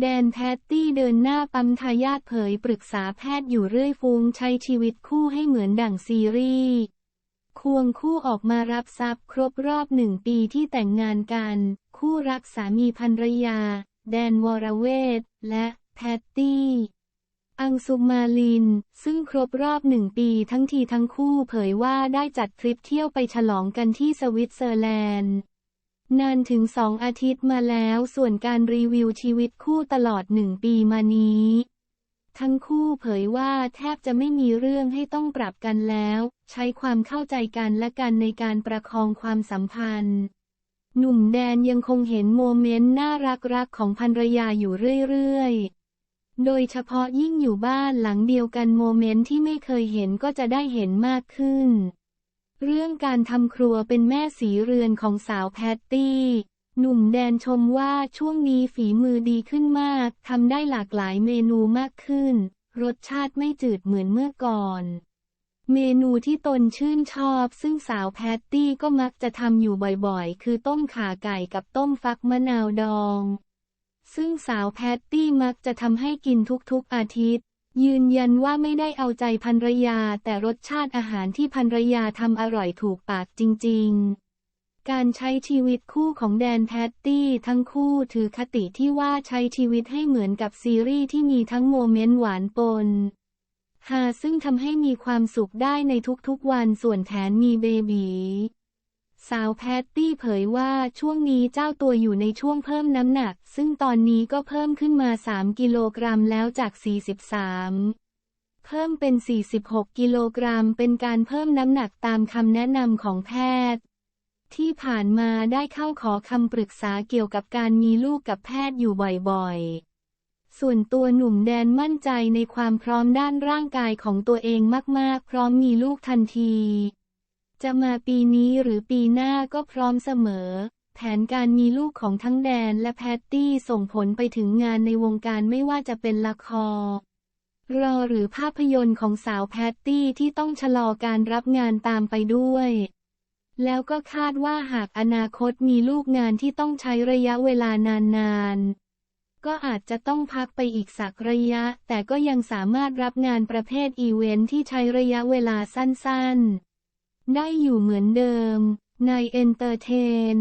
แดนแพตตี้เดินหน้าปั๊มทายาทเผยปรึกษาแพทย์อยู่เรื่อยฟุ้งใช้ชีวิตคู่ให้เหมือนดั่งซีรีส์ ควงคู่ออกมารับทรัพย์ครบรอบหนึ่งปีที่แต่งงานกัน คู่รักสามีภรรยา แดนวรเวทและแพตตี้ อังสุมาลิน ซึ่งครบรอบหนึ่งปีทั้งทีทั้งคู่เผยว่าได้จัดทริปเที่ยวไปฉลองกันที่สวิตเซอร์แลนด์ นานถึงสองอาทิตย์มาแล้วส่วนการรีวิวชีวิตคู่ตลอดหนึ่งปีมานี้ ทั้งคู่เผยว่าแทบจะไม่มีเรื่องให้ต้องปรับกันแล้ว ใช้ความเข้าใจกันและกันในการประคองความสัมพันธ์ หนุ่มแดนยังคงเห็นโมเมนต์น่ารักๆของภรรยาอยู่เรื่อยๆ โดยเฉพาะยิ่งอยู่บ้านหลังเดียวกันโมเมนต์ที่ไม่เคยเห็นก็จะได้เห็นมากขึ้น เรื่องการทำครัวเป็นแม่สีเรือนของสาวแพตตี้ หนุ่มแดนชมว่าช่วงนี้ฝีมือดีขึ้นมาก ทำได้หลากหลายเมนูมากขึ้น รสชาติไม่จืดเหมือนเมื่อก่อน เมนูที่ตนชื่นชอบ ซึ่งสาวแพตตี้ก็มักจะทำอยู่บ่อยๆ คือต้มข่าไก่กับต้มฟักมะนาวดอง ซึ่งสาวแพตตี้มักจะทำให้กินทุกๆอาทิตย์ ยืนยันว่าไม่ได้เอาใจภรรยา แต่รสชาติอาหารที่ภรรยาทำอร่อยถูกปากจริง ๆ การใช้ชีวิตคู่ของแดนแพตตี้ทั้งคู่ถือคติที่ว่าใช้ชีวิตให้เหมือนกับซีรีส์ที่มีทั้งโมเมนต์หวานปนฮาซึ่งทำให้มีความสุขได้ในทุกๆวันส่วนแถนมีเบบี สาวแพตตี้เผยว่าช่วงนี้เจ้าตัวอยู่ในช่วงเพิ่มน้ำหนัก ซึ่งตอนนี้ก็เพิ่มขึ้นมา 3 กิโลกรัมแล้วจาก 43เพิ่มเป็น 46 กิโลกรัม เป็นการเพิ่มน้ำหนักตามคำแนะนำของแพทย์ ที่ผ่านมาได้เข้าขอคำปรึกษาเกี่ยวกับการมีลูกกับแพทย์อยู่บ่อยๆ ส่วนตัวหนุ่มแดนมั่นใจในความพร้อมด้านร่างกายของตัวเองมากๆ พร้อมมีลูกทันที จะมาปีนี้หรือปีหน้าก็พร้อมเสมอ แผนการมีลูกของทั้งแดนและแพตตี้ส่งผลไปถึงงานในวงการไม่ว่าจะเป็นละครรอหรือภาพยนตร์ของสาวแพตตี้ที่ต้องชะลอการรับงานตามไปด้วย แล้วก็คาดว่าหากอนาคตมีลูกงานที่ต้องใช้ระยะเวลานานๆก็อาจจะต้องพักไปอีกสักระยะ แต่ก็ยังสามารถรับงานประเภทอีเวนท์ที่ใช้ระยะเวลาสั้นๆ ได้อยู่เหมือนเดิม ในเอนเตอร์เทน